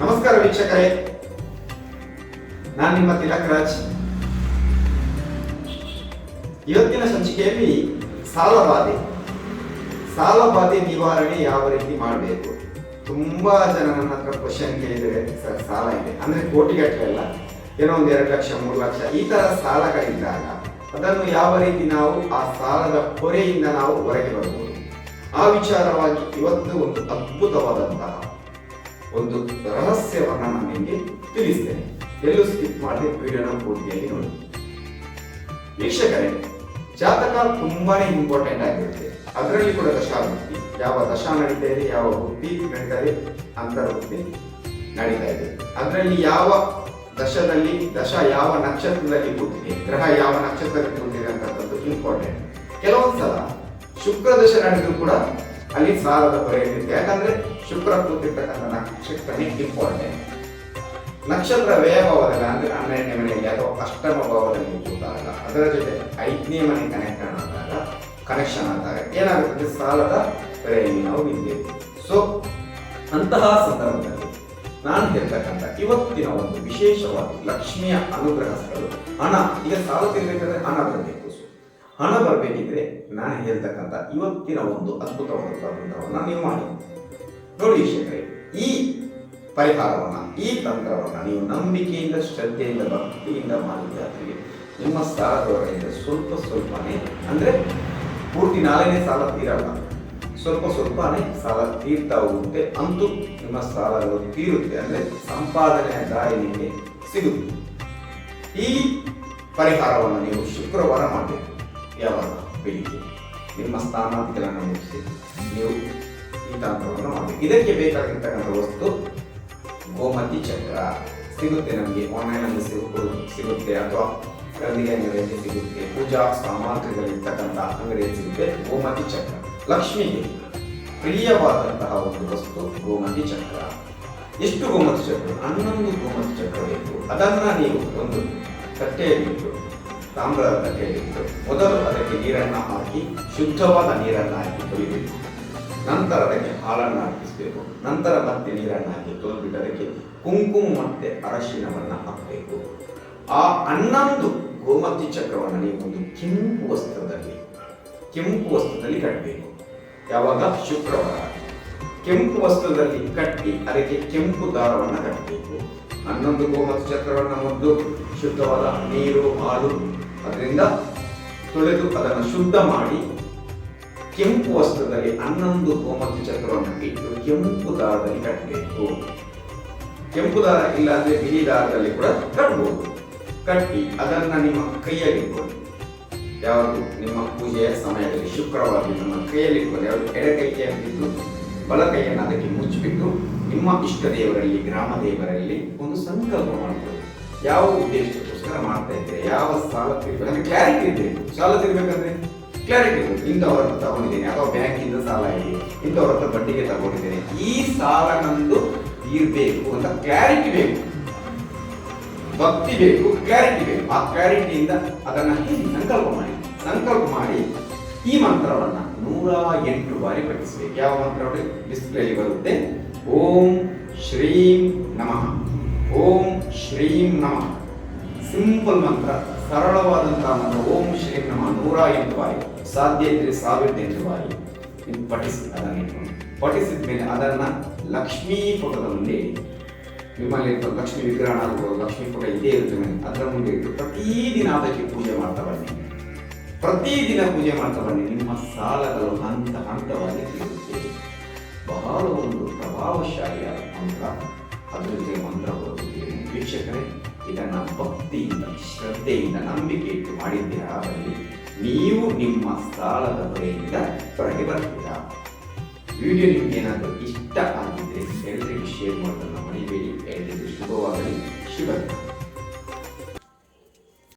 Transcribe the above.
ನಮಸ್ಕಾರ ವೀಕ್ಷಕರೇ. ನಾನು ನಿಮ್ಮ ತಿಲಕ್ ರಾಜ್. ಇವತ್ತಿನ ಸಂಚಿಕೆಯಲ್ಲಿ ಸಾಲಬಾಧೆ ಸಾಲಬಾಧೆ ನಿವಾರಣೆ ಯಾವ ರೀತಿ ಮಾಡಬೇಕು? ತುಂಬಾ ಜನ ನನ್ನ ಹತ್ರ ಕ್ವಶನ್ ಕೇಳಿದರೆ ಸರ್, ಸಾಲ ಇದೆ. ಅಂದ್ರೆ ಕೋಟಿಗಟ್ಟಲೆ ಅಲ್ಲ. ಏನೋ ಒಂದು ಎರಡು ಲಕ್ಷ, ಮೂರು ಲಕ್ಷ, ಈ ತರ ಸಾಲಗಳಿದ್ದಾಗ ಅದನ್ನು ಯಾವ ರೀತಿ ನಾವು ಆ ಸಾಲದ ಹೊರೆಯಿಂದ ನಾವು ಹೊರಗೆ ಬರಬಹುದು ಆ ವಿಚಾರವಾಗಿ ಇವತ್ತು ಒಂದು ಅದ್ಭುತವಾದಂತಹ ಒಂದು ರಹಸ್ಯವನ್ನು ನಾನು ನಿಮಗೆ ತಿಳಿಸ್ತೇನೆ. ಎಲ್ಲೂ ಸ್ಕಿಪ್ ಮಾಡದೆ ವಿಡಿಯೋನ ಪೂರ್ತಿಯಾಗಿ ನೋಡಿ. ವೀಕ್ಷಕರೇ, ಜಾತಕ ತುಂಬಾನೇ ಇಂಪಾರ್ಟೆಂಟ್ ಆಗಿರುತ್ತೆ. ಅದರಲ್ಲಿ ಕೂಡ ದಶಾವೃತ್ತಿ. ಯಾವ ದಶಾ ನಡೀತಾ ಇದೆ, ಯಾವ ವೃತ್ತಿ ನಡೀತಾ ಇದೆ ಅಂತರ್ವೃತ್ತಿ ನಡೀತಾ ಇದೆ. ಅದರಲ್ಲಿ ಯಾವ ದಶದಲ್ಲಿ, ದಶ ಯಾವ ನಕ್ಷತ್ರದಲ್ಲಿ ಕೂತಿದೆ ಗ್ರಹ ಯಾವ ನಕ್ಷತ್ರದಲ್ಲಿ ಕೂತಿದೆ ಅಂತಕ್ಕಂಥದ್ದು ಇಂಪಾರ್ಟೆಂಟ್ ಕೆಲವೊಂದ್ಸಲ ಶುಕ್ರ ದಶ ನಡೆದು ಕೂಡ ಅಲ್ಲಿ ಸಾಲದ ಇರುತ್ತೆ. ಯಾಕಂದ್ರೆ ಶುಕ್ರ ಕೂತಿರ್ತಕ್ಕಂಥ ನಕ್ಷತ್ರನೇ ಇಂಪಾರ್ಟೆಂಟ್ ನಕ್ಷತ್ರ ವ್ಯಯ ಭಾವದಲ್ಲಿ ಅಂದ್ರೆ ಹನ್ನೆರಡನೇ ಮನೆಯಲ್ಲಿ ಅಥವಾ ಅಷ್ಟಮ ಭಾವದಲ್ಲಿ ಕೂತಾಗ ಅದರ ಜೊತೆ ಐದನೇ ಮನೆ ಕನೆಕ್ಟ್ ಆದಾಗ ಕನೆಕ್ಷನ್ ಆದಾಗ ಏನಾಗುತ್ತೆ ಸಾಲದ ಹೊರೆಯಲ್ಲಿ ನಾವು ನಿಂತೇವೆ ಸೊ ಅಂತಹ ಸಂದರ್ಭದಲ್ಲಿ ನಾನು ಹೇಳ್ತಕ್ಕಂಥ ಇವತ್ತಿನ ಒಂದು ವಿಶೇಷವಾಗಿ ಲಕ್ಷ್ಮಿಯ ಅನುಗ್ರಹಗಳು ಹಣ. ಈಗ ಸಾಲ ತಿರ್ಬೇಕಾದ್ರೆ ಹಣ ಬರಬೇಕು ಹಣ ಬರಬೇಕಿದ್ರೆ ನಾನು ಹೇಳ್ತಕ್ಕಂಥ ಇವತ್ತಿನ ಒಂದು ಅದ್ಭುತವಾದಂಥ ತಂತ್ರವನ್ನು ನೀವು ಮಾಡಿ. ನೋಡಿ ವೀಕ್ಷಕರೇ ಈ ಪರಿಹಾರವನ್ನು, ಈ ತಂತ್ರವನ್ನು ನೀವು ನಂಬಿಕೆಯಿಂದ, ಶ್ರದ್ಧೆಯಿಂದ, ಭಕ್ತಿಯಿಂದ ಮಾಡಿದ್ದಾದ್ರೆ ನಿಮ್ಮ ಸಾಲದ ಹೊರಗಿಂದ ಸ್ವಲ್ಪ ಸ್ವಲ್ಪನೇ ಅಂದರೆ ಪೂರ್ತಿ ನಾಳೆನೇ ಸಾಲ ತೀರಲ್ಲ. ಸ್ವಲ್ಪ ಸ್ವಲ್ಪನೇ ಸಾಲ ತೀರ್ತಾ ಹೋಗುತ್ತೆ ಅಂತೂ ನಿಮ್ಮ ಸಾಲಗಳು ತೀರುತ್ತೆ ಅಂದರೆ ಸಂಪಾದನೆಯ ದಾರಿ ನಿಮಗೆ ಸಿಗುತ್ತೆ ಈ ಪರಿಹಾರವನ್ನು ನೀವು ಶುಕ್ರವಾರ ಮಾಡಬೇಕು. ಯಾವಾಗ ಬೆಳಿಗ್ಗೆ ನಿಮ್ಮ ಸ್ಥಾನಾಂತರಗಳನ್ನು ಮುಗಿಸಿ, ನೀವು ಈ ತಂತ್ರವನ್ನು ಮಾಡಿ ಇದಕ್ಕೆ ಬೇಕಾಗಿರ್ತಕ್ಕಂಥ ವಸ್ತು, ಗೋಮತಿ ಚಕ್ರ. ಸಿಗುತ್ತೆ ನಮಗೆ ಆನ್ಲೈನಲ್ಲಿ ಸಿಗಬಹುದು ಸಿಗುತ್ತೆ ಅಥವಾ ಗಂಧಿಗೆ ಅಂಗಡಿಯಲ್ಲಿ ಸಿಗುತ್ತೆ. ಪೂಜಾ ಸಾಮಗ್ರಿಗಳಿರ್ತಕ್ಕಂಥ ಅಂಗಡಿಯಲ್ಲಿ ಸಿಗುತ್ತೆ ಗೋಮತಿ ಚಕ್ರ. ಲಕ್ಷ್ಮಿಗೆ ಪ್ರಿಯವಾದಂತಹ ಒಂದು ವಸ್ತು, ಗೋಮತಿ ಚಕ್ರ. ಎಷ್ಟು ಗೋಮತಿ ಚಕ್ರ? ಹನ್ನೊಂದು ಗೋಮತಿ ಚಕ್ರ ಬೇಕು. ಅದನ್ನ ನೀವು ಒಂದು ತಟ್ಟೆಯಲ್ಲಿಟ್ಟು ತಾಮ್ರದ ತಟ್ಟೆಯಲ್ಲಿಟ್ಟು ಮೊದಲು ಅದಕ್ಕೆ ನೀರನ್ನು ಹಾಕಿ ಶುದ್ಧವಾದ ನೀರನ್ನು ಹಾಕಿ ತೊಳಿಬೇಕು ನಂತರ ಅದಕ್ಕೆ ಹಾಲನ್ನು ಹಾಕಿಸಬೇಕು. ನಂತರ ಮತ್ತೆ ನೀರನ್ನು ಹಾಕಿ ತೊಳೆದ್ಬಿಟ್ಟು ಅದಕ್ಕೆ ಕುಂಕುಮ ಮತ್ತೆ ಅರಶಿನವನ್ನು ಹಾಕಬೇಕು. ಆ ಹನ್ನೊಂದು ಗೋಮತಿ ಚಕ್ರವನ್ನು ನೀವು ಒಂದು ಕೆಂಪು ವಸ್ತ್ರದಲ್ಲಿ ಕೆಂಪು ವಸ್ತ್ರದಲ್ಲಿ ಕಟ್ಟಬೇಕು ಯಾವಾಗ? ಶುಕ್ರವಾರ. ಕೆಂಪು ವಸ್ತ್ರದಲ್ಲಿ ಕಟ್ಟಿ ಅದಕ್ಕೆ ಕೆಂಪು ದಾರವನ್ನು ಕಟ್ಟಬೇಕು ಹನ್ನೊಂದು ಗೋಮತಿ ಚಕ್ರವನ್ನು ಮೊದಲು ಶುದ್ಧವಾದ ನೀರು, ಹಾಲು ಅದರಿಂದ ತೊಳೆದು ಅದನ್ನು ಶುದ್ಧ ಮಾಡಿ ಕೆಂಪು ವಸ್ತ್ರದಲ್ಲಿ ಹನ್ನೊಂದು ಗೋಮತಿ ಚಕ್ರವನ್ನು ಇಟ್ಟು ಕೆಂಪು ದಾರದಲ್ಲಿ ಕಟ್ಟಬೇಕು ಕೆಂಪು ದಾರ ಇಲ್ಲ ಅಂದ್ರೆ ಬಿಳಿ ದಾರದಲ್ಲಿ ಕೂಡ ಕಟ್ಟಬಹುದು ಕಟ್ಟಿ ಅದನ್ನ ನಿಮ್ಮ ಕೈಯಲ್ಲಿ ಇಟ್ಕೊಳ್ಳಿ. ಯಾವುದು? ನಿಮ್ಮ ಪೂಜೆಯ ಸಮಯದಲ್ಲಿ ಶುಕ್ರವಾರ ನಿಮ್ಮ ಕೈಯಲ್ಲಿ ಯಾವುದು? ಎಡ ಬಲ ಕೈಯನ್ನು ಅದಕ್ಕೆ ಮುಚ್ಚಿಬಿಟ್ಟು ನಿಮ್ಮ ಇಷ್ಟ ದೇವರಲ್ಲಿ, ಗ್ರಾಮ ದೇವರಲ್ಲಿ ಒಂದು ಸಂಕಲ್ಪ ಮಾಡಿಕೊಳ್ಳಿ. ಯಾವ ಉದ್ದೇಶಕ್ಕೋಸ್ಕರ ಮಾಡ್ತಾ ಯಾವ ಸಾಲ ತೆಗಿಬೇಕು? ಅಂದ್ರೆ ಕ್ಲಾರಿಟಿ ಇದೆ. ಸಾಲ ತೆಗಿಬೇಕಂದ್ರೆ ಕ್ಲಾರಿಟಿ ಇದೆ. ಇಂಥವ್ರ ಹತ್ರ ತಗೊಂಡಿದ್ದೀನಿ. ಅಥವಾ ಬ್ಯಾಂಕಿಂದ ಸಾಲ ಇದೆ ಇಂಥವ್ರ ಹತ್ರ ಬಡ್ಡಿಗೆ ತಗೊಂಡಿದ್ದೇನೆ. ಈ ಸಾಲ ನಂದು ತೀರ್ಬೇಕು ಅಂತ ಕ್ಲಾರಿಟಿ ಬೇಕು. ಭಕ್ತಿ ಬೇಕು ಕ್ಲಾರಿಟಿ ಬೇಕು. ಆ ಕ್ಲಾರಿಟಿಯಿಂದ ಅದನ್ನ ಹೇಳಿ, ಸಂಕಲ್ಪ ಮಾಡಿ. ಸಂಕಲ್ಪ ಮಾಡಿ ಈ ಮಂತ್ರವನ್ನ ನೂರ ಎಂಟು ಬಾರಿ ಪಠಿಸಬೇಕು. ಯಾವ ಮಂತ್ರ ಡಿಸ್ಪ್ಲೇ ಬರುತ್ತೆ. ಓಂ ಶ್ರೀಂ ನಮಃ. ಓಂ ಶ್ರೀಂ ನಮಃ. ಸಿಂಪಲ್ ಮಂತ್ರ, ಸರಳವಾದಂತಹ ಮಂತ್ರ, ಓಂ ಶ್ರೀ ನಮ, ನೂರ ಎಂಟು ಬಾರಿ ಸಾಧ್ಯ ಇದ್ರೆ ಸಾವಿರದ ಎಂಟು ಬಾರಿ ನೀವು ಪಠಿಸಿ, ಅದನ್ನು ಪಠಿಸಿದ ಮೇಲೆ ಅದನ್ನ ಲಕ್ಷ್ಮೀ ಪುಟದ ಮುಂದೆ ಇಡಿ ನಿಮ್ಮಲ್ಲಿ ಲಕ್ಷ್ಮೀ ವಿಗ್ರಹ ಆಗ್ಬೋದು, ಲಕ್ಷ್ಮೀ ಪುಟ ಇದೇ ಇರುತ್ತೆ ಅದರ ಮುಂದೆ ಇಟ್ಟು ಪ್ರತಿದಿನ ಅದಕ್ಕೆ ಪೂಜೆ ಮಾಡ್ತಾ ಬನ್ನಿ. ಪ್ರತಿದಿನ ಪೂಜೆ ಮಾಡ್ತಾ ಬನ್ನಿ. ನಿಮ್ಮ ಸಾಲಗಳು ಹಂತ ಹಂತವಾಗಿ ತೀರುತ್ತೆ ಬಹಳ ಒಂದು ಪ್ರಭಾವಶಾಲಿಯಾದ ಮಂತ್ರ. ಅದರ ಜೊತೆ ಮಂತ್ರ ಬರುತ್ತದೆ ವೀಕ್ಷಕರೇ ಇದನ್ನ ಭಕ್ತಿಯಿಂದ ಶ್ರದ್ಧೆಯಿಂದ ನಂಬಿಕೆ ಇಟ್ಟು ಮಾಡಿದ್ದೀರಾ ಅದರಲ್ಲಿ ನೀವು ನಿಮ್ಮ ಸಾಲದ ಹೊರೆಯಿಂದ ಹೊರಗೆ ಬರ್ತೀರಾ? ವಿಡಿಯೋ ನಿಮ್ಗೆ ಏನಾದರೂ ಇಷ್ಟ ಆಗಿದ್ರೆ ಎಲ್ಲರಿಗೂ ಶೇರ್ ಮಾಡೋದನ್ನು ಮರಿಬೇಡಿ ಎಲ್ಲರಿಗೂ ಶುಭವಾಗಲಿ. ಶುಭ